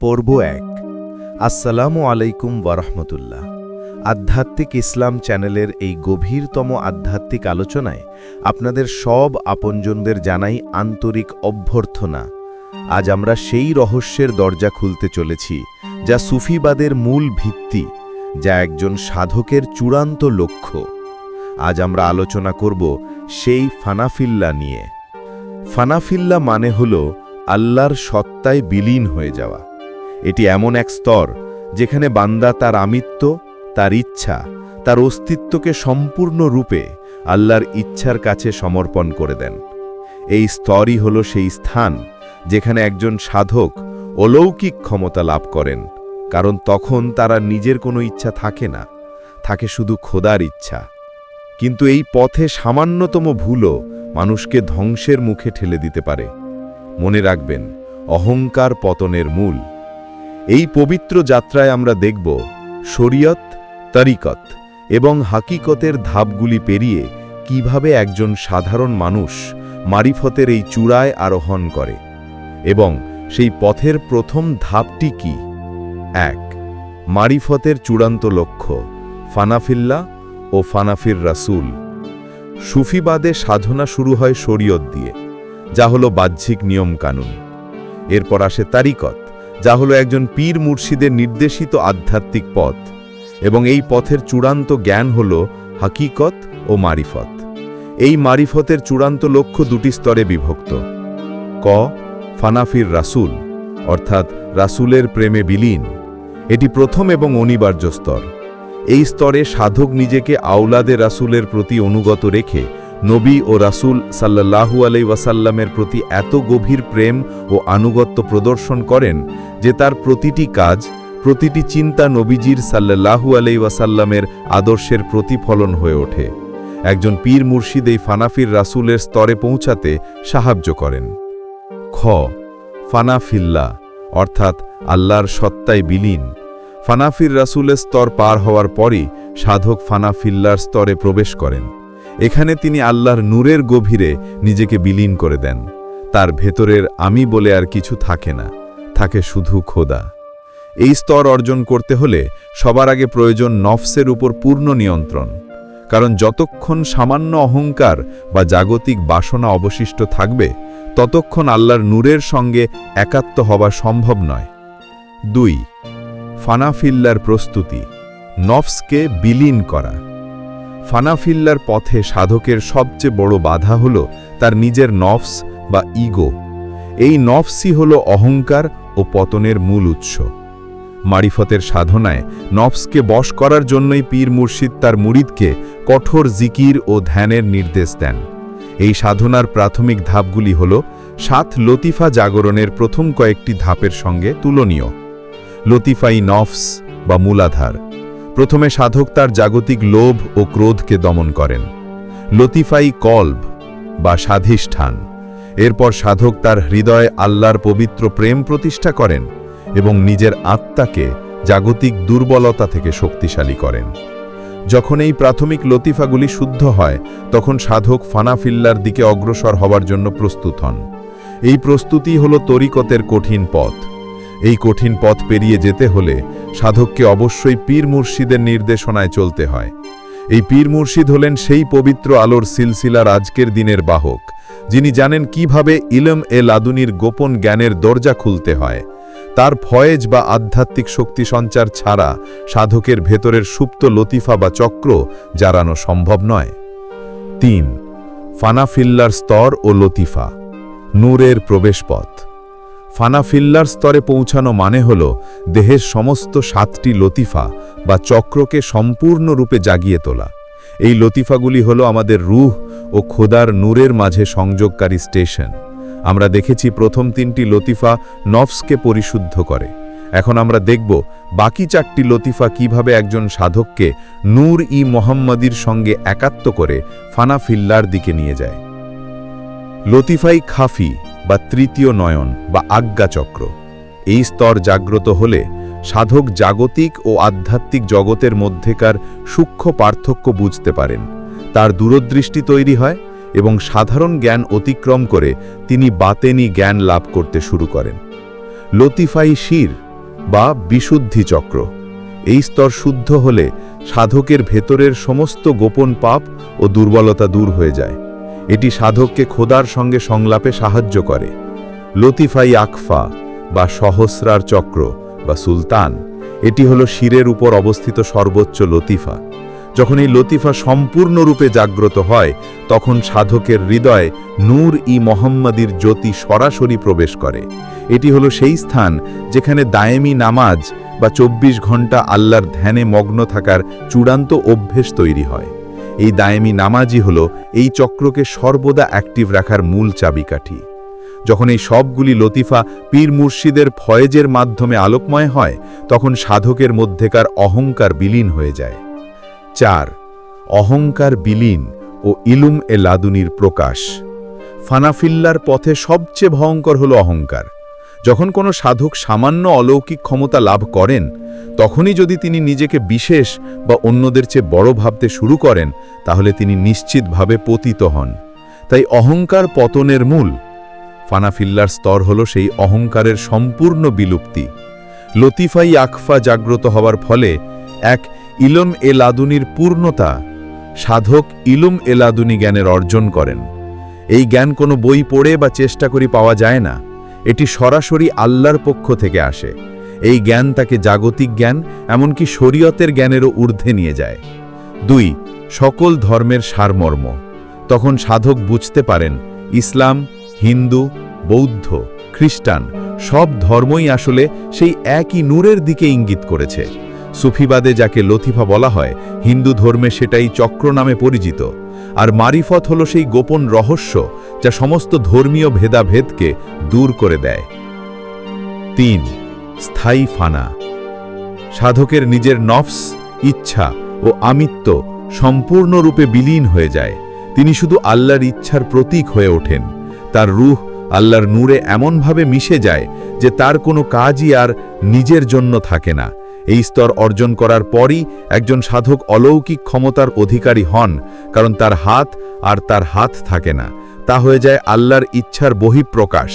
পর্ব এক। আসসালামু আলাইকুম ওয়ারহমতুল্লাহ। আধ্যাত্মিক ইসলাম চ্যানেলের এই গভীরতম আধ্যাত্মিক আলোচনায় আপনাদের সব আপনজনদের জানাই আন্তরিক অভ্যর্থনা। আজ আমরা সেই রহস্যের দরজা খুলতে চলেছি, যা সুফিবাদের মূল ভিত্তি, যা একজন সাধকের চূড়ান্ত লক্ষ্য। আজ আমরা আলোচনা করব সেই ফানাফিল্লা নিয়ে। ফানাফিল্লা মানে হল আল্লাহর সত্তায় বিলীন হয়ে যাওয়া। এটি এমন এক স্তর যেখানে বান্দা তার আমিত্ব, তার ইচ্ছা, তার অস্তিত্বকে সম্পূর্ণরূপে আল্লাহর ইচ্ছার কাছে সমর্পণ করে দেন। এই স্তরই হল সেই স্থান যেখানে একজন সাধক অলৌকিক ক্ষমতা লাভ করেন, কারণ তখন তারা নিজের কোনো ইচ্ছা থাকে না, থাকে শুধু খোদার ইচ্ছা। কিন্তু এই পথে সামান্যতম ভুলও মানুষকে ধ্বংসের মুখে ঠেলে দিতে পারে। মনে রাখবেন, অহংকার পতনের মূল। এই পবিত্র যাত্রায় আমরা দেখব শরীয়ত, তরিকত এবং হাকিকতের ধাপগুলি পেরিয়ে কীভাবে একজন সাধারণ মানুষ মারিফতের এই চূড়ায় আরোহণ করে এবং সেই পথের প্রথম ধাপটি কি? এক, মারিফতের চূড়ান্ত লক্ষ্য, ফানাফিল্লা ও ফানাফির রাসূল। সুফিবাদে সাধনা শুরু হয় শরীয়ত দিয়ে, যা হলো বাহ্যিক নিয়মকানুন। এরপর আসে তারিকত। যা হলো একজন পীর মুর্শিদের নির্দেশিত আধ্যাত্মিক পথ, এবং এই পথের চূড়ান্ত জ্ঞান হল হাকিকত ও মারিফত। এই মারিফতের চূড়ান্ত লক্ষ্য দুটি স্তরে বিভক্ত। ক, ফানাফির রাসূল, অর্থাৎ রাসুলের প্রেমে বিলীন। এটি প্রথম এবং অনিবার্য স্তর। এই স্তরে সাধক নিজেকে আওলাদে রাসুলের প্রতি অনুগত রেখে নবী ও রাসূল সাল্লাল্লাহু আলাই ওয়াসাল্লামের প্রতি এত গভীর প্রেম ও আনুগত্য প্রদর্শন করেন যে তার প্রতিটি কাজ, প্রতিটি চিন্তা নবীজির সাল্লাহু আলাই ওয়াসাল্লামের আদর্শের প্রতিফলন হয়ে ওঠে। একজন পীর মুর্শিদ এই ফানাফির রাসূলের স্তরে পৌঁছাতে সাহায্য করেন। খ, ফানাফিল্লা, অর্থাৎ আল্লাহর সত্তায় বিলীন। ফানাফির রাসুলের স্তর পার হওয়ার পরই সাধক ফানাফিল্লার স্তরে প্রবেশ করেন। এখানে তিনি আল্লাহর নূরের গভীরে নিজেকে বিলীন করে দেন। তার ভেতরের আমি বলে আর কিছু থাকে না, থাকে শুধু খোদা। এই স্তর অর্জন করতে হলে সবার আগে প্রয়োজন নফসের উপর পূর্ণ নিয়ন্ত্রণ, কারণ যতক্ষণ সামান্য অহংকার বা জাগতিক বাসনা অবশিষ্ট থাকবে, ততক্ষণ আল্লাহর নূরের সঙ্গে একাত্ম হওয়া সম্ভব নয়। দুই, ফানাফিল্লার প্রস্তুতি, নফসকে বিলীন করা। ফানাফিল্লার পথে সাধকের সবচেয়ে বড় বাধা হল তার নিজের নফস বা ইগো। এই নফসই হল অহংকার ও পতনের মূল উৎস। মারিফতের সাধনায় নফসকে বশ করার জন্যই পীর মুর্শিদ তার মুরিদকে কঠোর জিকির ও ধ্যানের নির্দেশ দেন। এই সাধনার প্রাথমিক ধাপগুলি হল সাত লতিফা জাগরণের প্রথম কয়েকটি ধাপের সঙ্গে তুলনীয়। লতিফাই নফস বা মূলাধার। প্রথমে সাধক তার জাগতিক লোভ ও ক্রোধকে দমন করেন। লতিফাই কল্ব বা স্বাধিষ্ঠান। এরপর সাধক তার হৃদয়ে আল্লাহর পবিত্র প্রেম প্রতিষ্ঠা করেন এবং নিজের আত্মাকে জাগতিক দুর্বলতা থেকে শক্তিশালী করেন। যখন এই প্রাথমিক লতিফাগুলি শুদ্ধ হয়, তখন সাধক ফানাফিল্লার দিকে অগ্রসর হওয়ার জন্য প্রস্তুত হন। এই প্রস্তুতি হল তরিকতের কঠিন পথ। এই কঠিন পথ পেরিয়ে যেতে হলে সাধককে অবশ্যই পীর মুর্শিদের নির্দেশনায় চলতে হয়। এই পীর মুর্শিদ হলেন সেই পবিত্র আলোর সিলসিলার আজকের দিনের বাহক, যিনি জানেন কীভাবে ইলম এ লাদুনির গোপন জ্ঞানের দরজা খুলতে হয়। তার ফয়েজ বা আধ্যাত্মিক শক্তি সঞ্চার ছাড়া সাধকের ভেতরের সুপ্ত লতিফা বা চক্র জারানো সম্ভব নয়। তিন, ফানাফিল্লার স্তর ও লতিফা, নূরের প্রবেশপথ। ফানাফিল্লার স্তরে পৌঁছানো মানে হল দেহের সমস্ত সাতটি লতিফা বা চক্রকে সম্পূর্ণরূপে জাগিয়ে তোলা। এই লতিফাগুলি হল আমাদের রুহ ও খোদার নূরের মাঝে সংযোগকারী স্টেশন। আমরা দেখেছি প্রথম তিনটি লতিফা নফসকে পরিশুদ্ধ করে। এখন আমরা দেখব বাকি চারটি লতিফা কীভাবে একজন সাধককে নূর ই মোহাম্মদীর সঙ্গে একাত্ম করে ফানাফিল্লার দিকে নিয়ে যায়। লতিফাই খাফি বা তৃতীয় নয়ন বা আজ্ঞাচক্র। এই স্তর জাগ্রত হলে সাধক জাগতিক ও আধ্যাত্মিক জগতের মধ্যেকার সূক্ষ্ম পার্থক্য বুঝতে পারেন। তার দূরদৃষ্টি তৈরি হয় এবং সাধারণ জ্ঞান অতিক্রম করে তিনি বাতেনি জ্ঞান লাভ করতে শুরু করেন। লতিফাই শির বা বিশুদ্ধি চক্র। এই স্তর শুদ্ধ হলে সাধকের ভেতরের সমস্ত গোপন পাপ ও দুর্বলতা দূর হয়ে যায়। এটি সাধককে খোদার সঙ্গে সংলাপে সাহায্য করে। লতিফাই আকফা বা সহস্রার চক্র বা সুলতান, এটি হলো শিরের উপর অবস্থিত সর্বোচ্চ লতিফা। যখন এই লতিফা সম্পূর্ণরূপে জাগ্রত হয়, তখন সাধকের হৃদয়ে নূর ই মোহাম্মদীর জ্যোতি সরাসরি প্রবেশ করে। এটি হলো সেই স্থান যেখানে দায়েমি নামাজ বা ২৪ ঘণ্টা আল্লাহর ধ্যানে মগ্ন থাকার চূড়ান্ত অভ্যেস তৈরি হয়। এই দায়েমি নামাজই হল এই চক্রকে সর্বদা অ্যাক্টিভ রাখার মূল চাবিকাঠি। যখন এই সবগুলি লতিফা পীর মুর্শিদের ফয়েজের মাধ্যমে আলোকময় হয়, তখন সাধকের মধ্যেকার অহংকার বিলীন হয়ে যায়। চার, অহংকার বিলীন ও ইলুম এ লাদুনির প্রকাশ। ফানাফিল্লার পথে সবচেয়ে ভয়ঙ্কর হল অহংকার। যখন কোনো সাধক সামান্য অলৌকিক ক্ষমতা লাভ করেন, তখনই যদি তিনি নিজেকে বিশেষ বা অন্যদের চেয়ে বড় ভাবতে শুরু করেন, তাহলে তিনি নিশ্চিতভাবে পতিত হন। তাই অহংকার পতনের মূল। ফানাফিল্লার স্তর হল সেই অহংকারের সম্পূর্ণ বিলুপ্তি। লতিফাই আকফা জাগ্রত হওয়ার ফলে এক ইলম এলাদুনির পূর্ণতা সাধক ইলুম এলাদুনি জ্ঞানের অর্জন করেন। এই জ্ঞান কোনো বই পড়ে বা চেষ্টা করি পাওয়া যায় না। এটি সরাসরি আল্লাহর পক্ষ থেকে আসে। এই জ্ঞান তাকে জাগতিক জ্ঞান, এমনকি শরীয়তের জ্ঞানেরও ঊর্ধ্বে নিয়ে যায়। দুই, সকল ধর্মের সারমর্ম। তখন সাধক বুঝতে পারেন, ইসলাম, হিন্দু, বৌদ্ধ, খ্রিস্টান, সব ধর্মই আসলে সেই একই নূরের দিকে ইঙ্গিত করেছে। সুফিবাদে যাকে লতিফা বলা হয়, হিন্দু ধর্মে সেটাই চক্র নামে পরিচিত। আর মারিফত হল সেই গোপন রহস্য যা সমস্ত ধর্মীয় ভেদাভেদকে দূর করে দেয়। তিন, স্থায়ী ফানা। সাধকের নিজের নফস, ইচ্ছা ও আমিত্ব সম্পূর্ণরূপে বিলীন হয়ে যায়। তিনি শুধু আল্লাহর ইচ্ছার প্রতীক হয়ে ওঠেন। তার রুহ আল্লাহর নূরে এমনভাবে মিশে যায় যে তার কোনো কাজই আর নিজের জন্য থাকে না। এই স্তর অর্জন করার পরই একজন সাধক অলৌকিক ক্ষমতার অধিকারী হন, কারণ তার হাত আর তার হাত থাকে না। তা হয়ে যায় আল্লাহর ইচ্ছার বহিঃপ্রকাশ।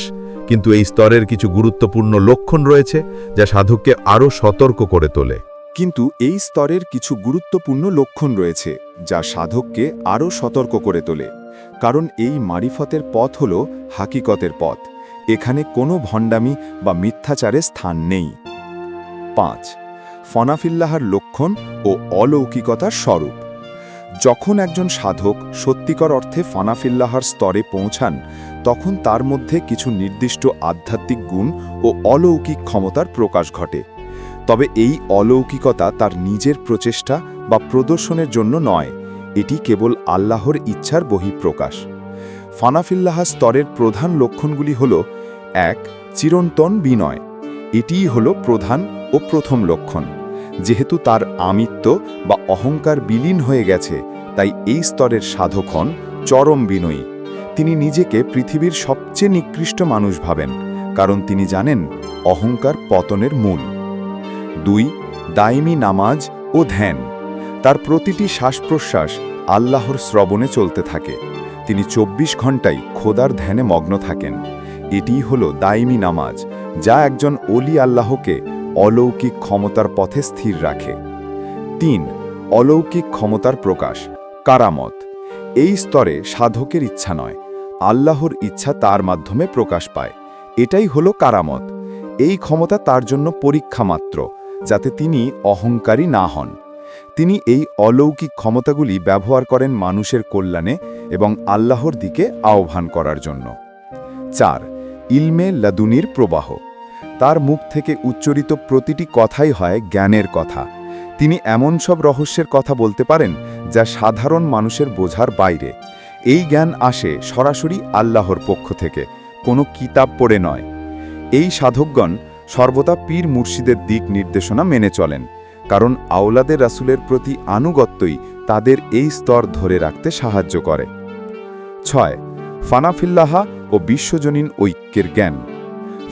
কিন্তু এই স্তরের কিছু গুরুত্বপূর্ণ লক্ষণ রয়েছে, যা সাধককে আরও সতর্ক করে তোলে। কিন্তু এই স্তরের কিছু গুরুত্বপূর্ণ লক্ষণ রয়েছে, যা সাধককে আরও সতর্ক করে তোলে। কারণ এই মারিফতের পথ হল হাকিকতের পথ। এখানে কোনো ভণ্ডামি বা মিথ্যাচারের স্থান নেই। পাঁচ ফনাফিল্লাহার লক্ষণ ও অলৌকিকতার স্বরূপ। যখন একজন সাধক সত্যিকর অর্থে ফনাফিল্লাহার স্তরে পৌঁছান, তখন তার মধ্যে কিছু নির্দিষ্ট আধ্যাত্মিক গুণ ও অলৌকিক ক্ষমতার প্রকাশ ঘটে। তবে এই অলৌকিকতা তার নিজের প্রচেষ্টা বা প্রদর্শনের জন্য নয়, এটি কেবল আল্লাহর ইচ্ছার বহিঃপ্রকাশ। ফানাফিল্লাহা স্তরের প্রধান লক্ষণগুলি হল, এক, চিরন্তন বিনয়। এটিই হল প্রধান ও প্রথম লক্ষণ। যেহেতু তার আমিত্ব বা অহংকার বিলীন হয়ে গেছে, তাই এই স্তরের সাধক হন চরম বিনয়ী। তিনি নিজেকে পৃথিবীর সবচেয়ে নিকৃষ্ট মানুষ ভাবেন, কারণ তিনি জানেন অহংকার পতনের মূল। দুই, দায়মি নামাজ ও ধ্যান। তার প্রতিটি শ্বাস প্রশ্বাস আল্লাহর শ্রবণে চলতে থাকে। তিনি ২৪ ঘন্টাই খোদার ধ্যানে মগ্ন থাকেন। এটিই হল দাইমি নামাজ, যা একজন অলি আল্লাহকে অলৌকিক ক্ষমতার পথে স্থির রাখে। তিন, অলৌকিক ক্ষমতার প্রকাশ, কারামত। এই স্তরে সাধকের ইচ্ছা নয়, আল্লাহর ইচ্ছা তার মাধ্যমে প্রকাশ পায়। এটাই হলো কারামত। এই ক্ষমতা তার জন্য পরীক্ষা মাত্র, যাতে তিনি অহংকারী না হন। তিনি এই অলৌকিক ক্ষমতাগুলি ব্যবহার করেন মানুষের কল্যাণে এবং আল্লাহর দিকে আহ্বান করার জন্য। চার, ইলমে লাদুনির প্রবাহ। তার মুখ থেকে উচ্চরিত প্রতিটি কথাই হয় জ্ঞানের কথা। তিনি এমন সব রহস্যের কথা বলতে পারেন যা সাধারণ মানুষের বোঝার বাইরে। এই জ্ঞান আসে সরাসরি আল্লাহর পক্ষ থেকে, কোনো কিতাব পড়ে নয়। এই সাধকগণ সর্বদা পীর মুর্শিদের দিক নির্দেশনা মেনে চলেন, কারণ আওলাদের রাসুলের প্রতি আনুগত্যই তাদের এই স্তর ধরে রাখতে সাহায্য করে। ছয়, ফানাফিল্লাহা ও বিশ্বজনীন ঐক্যের জ্ঞান।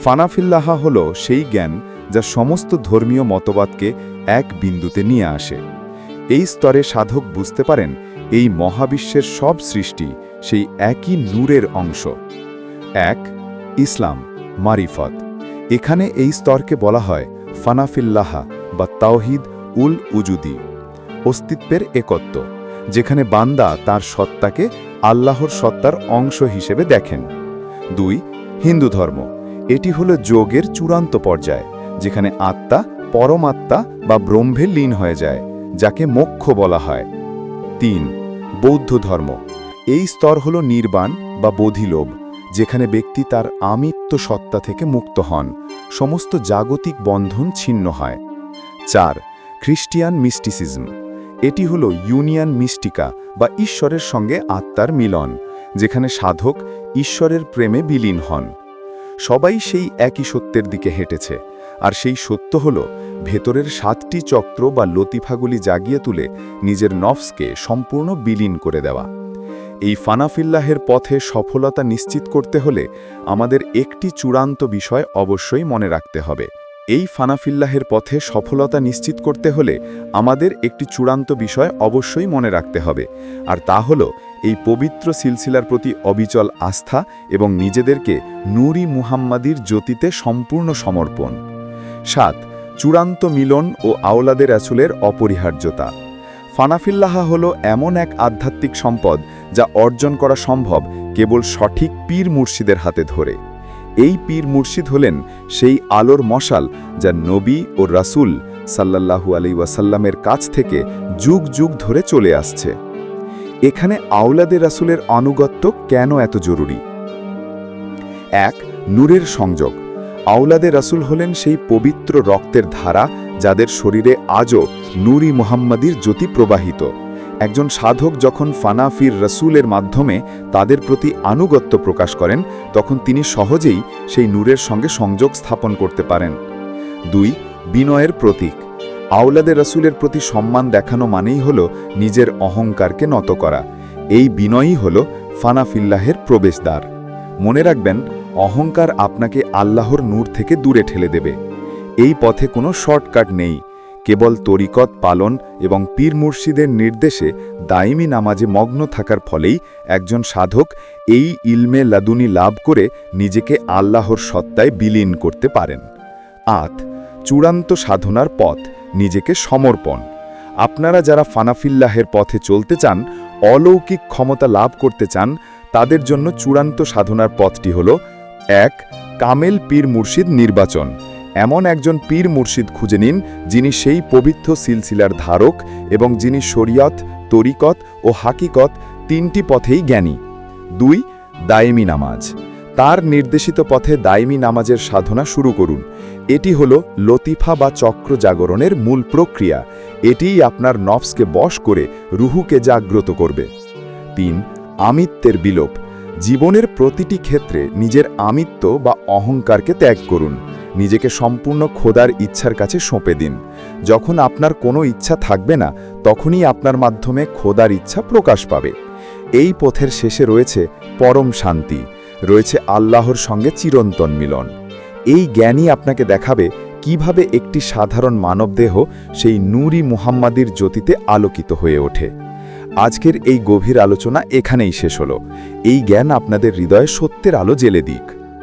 ফানাফিল্লাহা হল সেই জ্ঞান যা সমস্ত ধর্মীয় মতবাদকে এক বিন্দুতে নিয়ে আসে। এই স্তরে সাধক বুঝতে পারেন এই মহাবিশ্বের সব সৃষ্টি সেই একই নূরের অংশ। এক, ইসলাম, মারিফত। এখানে এই স্তরকে বলা হয় ফানাফিল্লাহা বা তাওহিদ উল উজুদি, অস্তিত্বের একত্ব, যেখানে বান্দা তার সত্তাকে আল্লাহর সত্তার অংশ হিসেবে দেখেন। দুই হিন্দু ধর্ম এটি হল যোগের চূড়ান্ত পর্যায়, যেখানে আত্মা পরমাত্মা বা ব্রহ্মে লীন হয়ে যায়, যাকে মোক্ষ বলা হয়। তিন, বৌদ্ধ ধর্ম। এই স্তর হল নির্বাণ বা বোধিলোভ, যেখানে ব্যক্তি তার আমিত্ব সত্তা থেকে মুক্ত হন, সমস্ত জাগতিক বন্ধন ছিন্ন হয়। চার, খ্রিস্টিয়ান মিস্টিসিজম। এটি হল ইউনিয়ন মিস্টিকা বা ঈশ্বরের সঙ্গে আত্মার মিলন, যেখানে সাধক ঈশ্বরের প্রেমে বিলীন হন। সবাই সেই একই সত্যের দিকে হেঁটেছে, আর সেই সত্য হল, ভেতরের সাতটি চক্র বা লতিফাগুলি জাগিয়ে তুলে নিজের নফসকে সম্পূর্ণ বিলীন করে দেওয়া। এই ফানাফিল্লাহের পথে সফলতা নিশ্চিত করতে হলে আমাদের একটি চূড়ান্ত বিষয় অবশ্যই মনে রাখতে হবে। এই ফানাফিল্লাহের পথে সফলতা নিশ্চিত করতে হলে আমাদের একটি চূড়ান্ত বিষয় অবশ্যই মনে রাখতে হবে, আর তা হল এই পবিত্র সিলসিলার প্রতি অবিচল আস্থা এবং নিজেদেরকে নূরি মুহাম্মাদির জ্যোতিতে সম্পূর্ণ সমর্পণ। সাত, চূড়ান্ত মিলন ও আওলাদের আসুলের অপরিহার্যতা। ফানাফিল্লাহা হল এমন এক আধ্যাত্মিক সম্পদ যা অর্জন করা সম্ভব কেবল সঠিক পীর মুর্শিদের হাতে ধরে। এই পীর মুর্শিদ হলেন সেই আলোর মশাল যা নবী ও রাসূল সাল্লাল্লাহু আলী ওয়াসাল্লামের কাছ থেকে যুগ যুগ ধরে চলে আসছে। এখানে আওলাদে রাসূলের আনুগত্য কেন এত জরুরি? এক, নূরের সংযোগ। আওলাদে রাসূল হলেন সেই পবিত্র রক্তের ধারা যাদের শরীরে আজও নূরি মোহাম্মদীর জ্যোতি প্রবাহিত। একজন সাধক যখন ফানাফির রসুলের মাধ্যমে তাদের প্রতি আনুগত্য প্রকাশ করেন, তখন তিনি সহজেই সেই নূরের সঙ্গে সংযোগ স্থাপন করতে পারেন। দুই, বিনয়ের প্রতীক। আওলাদে রসুলের প্রতি সম্মান দেখানো মানেই হল নিজের অহংকারকে নত করা। এই বিনয়ই হল ফানাফিল্লাহের প্রবেশদ্বার। মনে রাখবেন, অহংকার আপনাকে আল্লাহর নূর থেকে দূরে ঠেলে দেবে। এই পথে কোনো শর্টকাট নেই। কেবল তরিকত পালন এবং পীর মুর্শিদের নির্দেশে দাইমি নামাজে মগ্ন থাকার ফলেই একজন সাধক এই ইলমে লাদুনি লাভ করে নিজেকে আল্লাহর সত্তায় বিলীন করতে পারেন। আত চূড়ান্ত সাধনার পথ নিজেকে সমর্পণ। আপনারা যারা ফানাফিল্লাহের পথে চলতে চান, অলৌকিক ক্ষমতা লাভ করতে চান, তাদের জন্য চূড়ান্ত সাধনার পথটি হল, এক, কামেল পীর মুর্শিদ নির্বাচন। এমন একজন পীর মুর্শিদ খুঁজে নিন, যিনি সেই পবিত্র সিলসিলার ধারক এবং যিনি শরিয়ত, তরিকত ও হাকিকত তিনটি পথেই জ্ঞানী। দুই, দায়েমি নামাজ। তার নির্দেশিত পথে দায়েমি নামাজের সাধনা শুরু করুন। এটি হল লতিফা বা চক্র জাগরণের মূল প্রক্রিয়া। এটিই আপনার নফসকে বশ করে রুহুকে জাগ্রত করবে। তিন, আমিত্বের বিলোপ। জীবনের প্রতিটি ক্ষেত্রে নিজের আমিত্ব বা অহংকারকে ত্যাগ করুন। নিজেকে সম্পূর্ণ খোদার ইচ্ছার কাছে সঁপে দিন। যখন আপনার কোনো ইচ্ছা থাকবে না, তখনই আপনার মাধ্যমে খোদার ইচ্ছা প্রকাশ পাবে। এই পথের শেষে রয়েছে পরম শান্তি। রয়েছে আল্লাহর সঙ্গে চিরন্তন মিলন। এই জ্ঞানই আপনাকে দেখাবে কীভাবে একটি সাধারণ মানবদেহ সেই নূরি মুহাম্মাদির জ্যোতিতে আলোকিত হয়ে ওঠে। আজকের এই গভীর আলোচনা এখানেই শেষ হলো। এই জ্ঞান আপনাদের হৃদয়ে সত্যের আলো জেলে দিক।